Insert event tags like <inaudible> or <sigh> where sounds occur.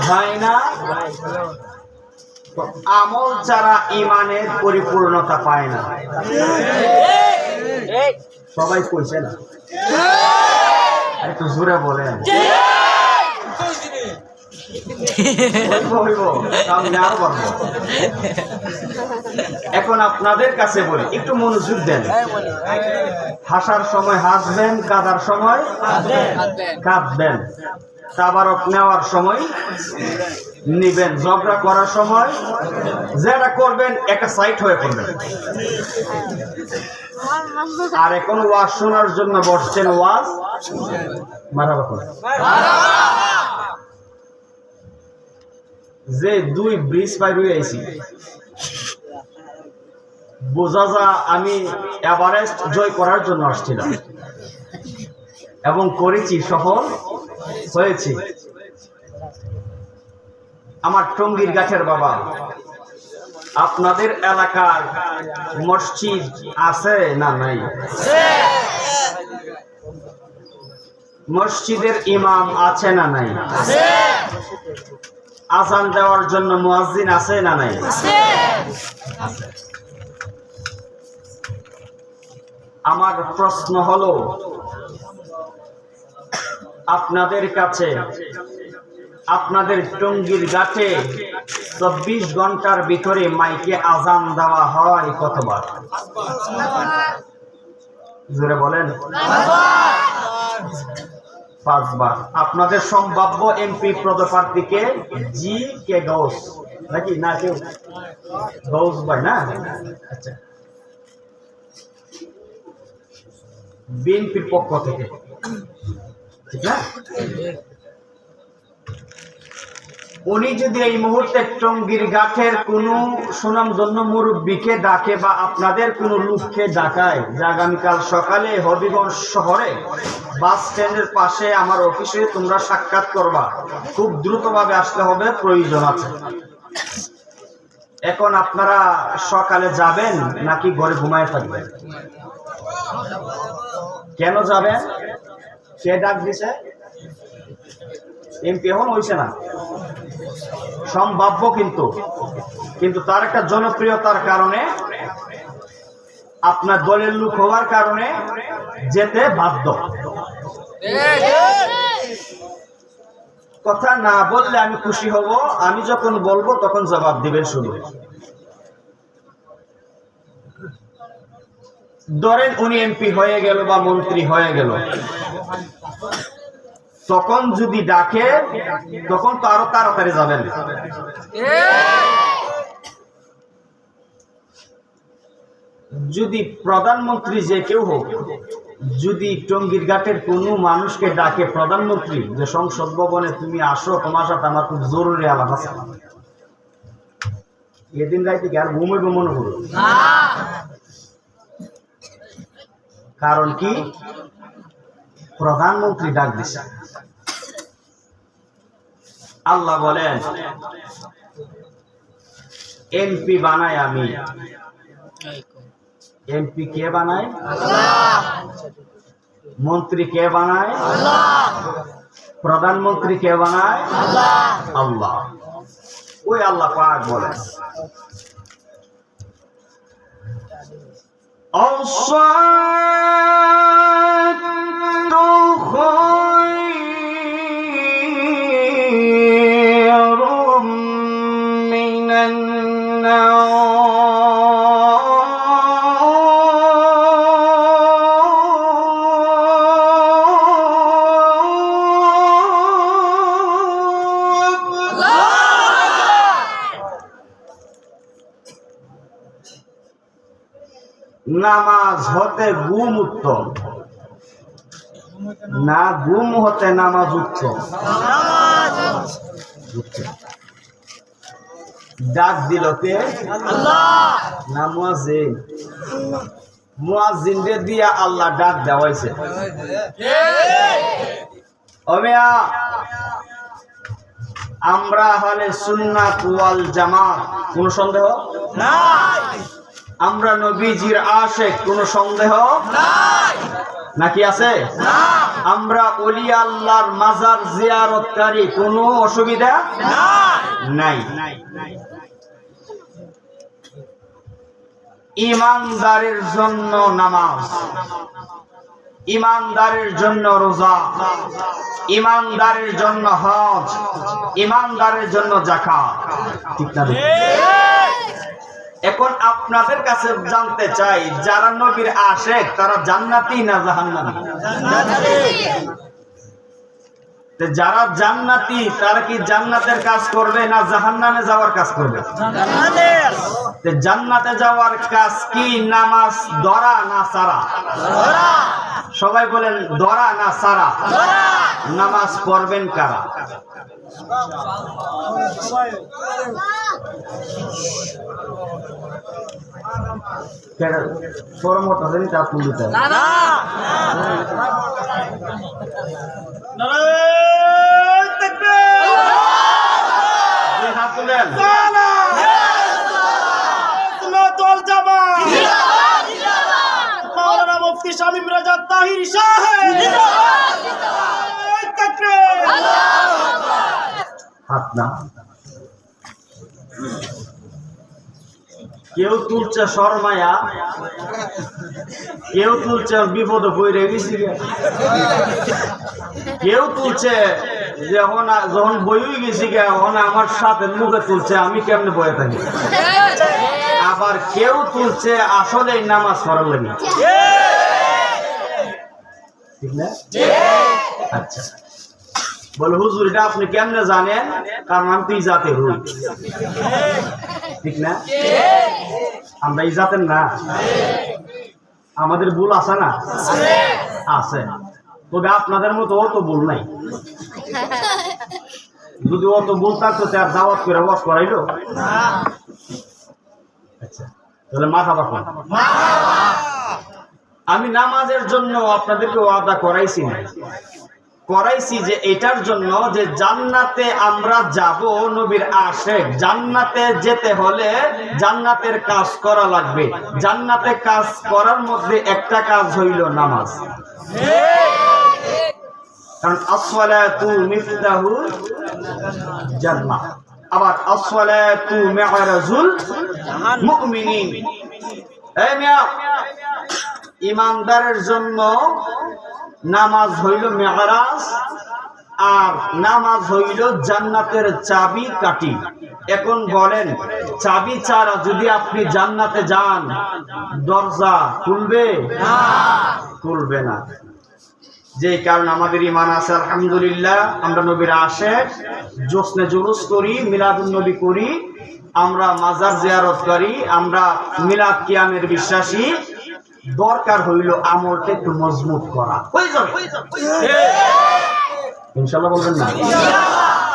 হয় না। আমল ছাড়া ইমানের পরিপূর্ণতা পায় না। সবাই কইছে না। একটু জোরে বলেন হইব, হইব। সামনে আরও বলব। <laughs> এখন আপনাদের কাছে বলি, একটু মনোযোগ দেন। হাসার সময় হাসবেন, কাদার সময় কাঁদবেন। তাবারক নেওয়ার সময় নিবেন, ঝগড়া করার সময় যেটা করবেন, একটা সাইট হয়ে করবেন আর এখন ওয়াজ শোনার জন্য বসছেন ওয়াজ মারাবা যে দুই ব্রিজ পাই রয়ে আইছি। বোঝা যা আমি এভারেস্ট জয় করার জন্য আসছিলাম। এবং করেছি, সফল হয়েছি। আমার টঙ্গির গাছের বাবা, আপনাদের এলাকার মসজিদ আছে না নাই? মসজিদের ইমাম আছে না নাই? আজান দেওয়ার জন্য মুয়াজ্জিন আছে না নাই? আমার প্রশ্ন হলো আপনাদের কাছে আপনাদের টঙ্গির গাছে চব্বিশ ঘণ্টার ভিতরে মাইকে আজান দেওয়া হয় কতবার? জোরে বলেন। পাঁচবার। আপনাদের সম্ভাব্য এমপি পদপ্রার্থীকে জি কে গৌস নাকি? না, কেউ? গৌস ভাই, না? আচ্ছা। বিএনপির পক্ষ থেকে। ঠিক না? উনি যদি এই মুহূর্তে টঙ্গির গাঠের কোন সুনামধন্য মুরব্বীকে ডাকে বা আপনাদের কোন লোককে ডাকায়, যে আগামীকাল সকালে হবিগঞ্জ শহরে বাস স্ট্যান্ডের পাশে আমার অফিসে তোমরা সাক্ষাৎ করবা। খুব দ্রুতভাবে আসতে হবে, প্রয়োজন আছে। এখন আপনারা সকালে যাবেন নাকি ঘরে ঘুমায় থাকবেন? কেন যাবেন? সে ডাক দিছে? এমপি এখন হইছে না। সম্ভাব্য কিন্তু। কিন্তু তার একটা জনপ্রিয়তার কারণে, আপনার দলের লোক হওয়ার কারণে যেতে বাধ্য। কথা না বললে আমি খুশি হব, আমি যখন বলব তখন জবাব দিবেন শুধু। ধরেন উনি এমপি হয়ে গেল বা মন্ত্রী হয়ে গেল। তখন যদি ডাকে, তখন তো আরও তাড়াতাড়ি যাবেন। যদি প্রধানমন্ত্রী যে কেউ হোক, যদি টঙ্গির ঘাটের কোনো মানুষকে ডাকে প্রধানমন্ত্রী, যে সংসদ ভবনে তুমি আসো, তোমার সাথে আমার খুব জরুরি আলাপ আছে। এদিন রাইতে কি আর ঘুমে মনে করো কারণ কি? প্রধানমন্ত্রী ডাক দিছে। আল্লাহ বলেন, এমপি বানাই আমি। এমপি কে বানায়? মন্ত্রী কে বানায়? প্রধানমন্ত্রী কে বানায়? আল্লাহ। ওই আল্লাহ পাক বলেন। অবসর নামাজ হতে গুম উত্তম। না গুম হতে নামাজ উত্তম। ডাক দিল কে? না মুয়াজ্জিন দিয়া আল্লাহ ডাক দেওয়াইছে। অমিয়া, আমরা হলে সুন্নাত ওয়াল জামাত, কোন সন্দেহ? আমরা নবীজির আশেক কোন সন্দেহ? নাকি আছে? আমরা অলি আল্লাহর মাজার জিয়ারতকারী কোনো অসুবিধা? নাই। ইমানদারের জন্য নামাজ। ইমানদারের জন্য রোজা। ইমানদারের জন্য হজ। ইমানদারের জন্য জাকাত ঠিক না এখন আপনাদের কাছে জানতে চাই যারা নবীর আশেক তারা জান্নাতি না জাহান্নামী? যারা জান্নাতি তারা কি জান্নাতের কাজ করবে না জাহান্নামে যাওয়ার কাজ করবে? জান্নাতে। যাওয়ার কাজ কি নামাজ দরা না সারা? সবাই বলেন দরা না সারা? নামাজ পড়বেন কারা? পরমত আছে তা হাত না কেউ তুলছে শর্মায়া কেউ তুলছে বিপদে পড়ে গেছি। কেউ তুলছে যখন যখন বই গেছি গে তখন আমার সাথে মুখে তুলছে আমি কেমনে বয়ে থাকি? আবার কেউ তুলছে আসলে নামাজ পড়ার লাগে। ঠিক না? আচ্ছা। বলে হুজুর এটা আপনি কেমনে জানেন? কারণ আমি তো ইজাতে হই ঠিক না? আমরা ইজাতের না। আমাদের ভুল আছে না? আছে। তবে আপনাদের মতো অত ভুল নাই। যদি অত ভুল থাকতো তার দাওয়াত করে ওয়াজ করাইলো? আচ্ছা তাহলে মাথা রাখুন আমি নামাজের জন্য আপনাদেরকে ওয়াদা করাইছি না। করাইছি যে এটার জন্য যে জান্নাতে আমরা যাব নবীর আশেক জান্নাতে যেতে হলে জান্নাতের কাজ করা লাগবে। জান্নাতে কাজ করার মধ্যে একটা কাজ হইল নামাজ। কারণ আসওয়ালাতু মিফতাহুল জান্নাহ। আবার আসওয়ালাতু মি'রাজুল মুমিনিন। এই মিয়া ইমানদারের জন্য নামাজ হইল মেহরাজ আর নামাজ হইল জান্নাতের চাবি কাটি এখন বলেন, চাবি ছাড়া যদি আপনি জান্নাতে যান, দরজা খুলবে? খুলবে না। যে কারণ আমাদের ইমান আছে, আলহামদুলিল্লাহ, আমরা নবীর আসে জোসনে জুলুস করি মিলাদুল নবী করি, আমরা মাজার জিয়ারত করি, আমরা মিলাদ কিয়ামের বিশ্বাসী দরকার হইল আমলটা একটু মজবুত করা। হয়ে যাবে? ইনশাল্লাহ বলবেন না?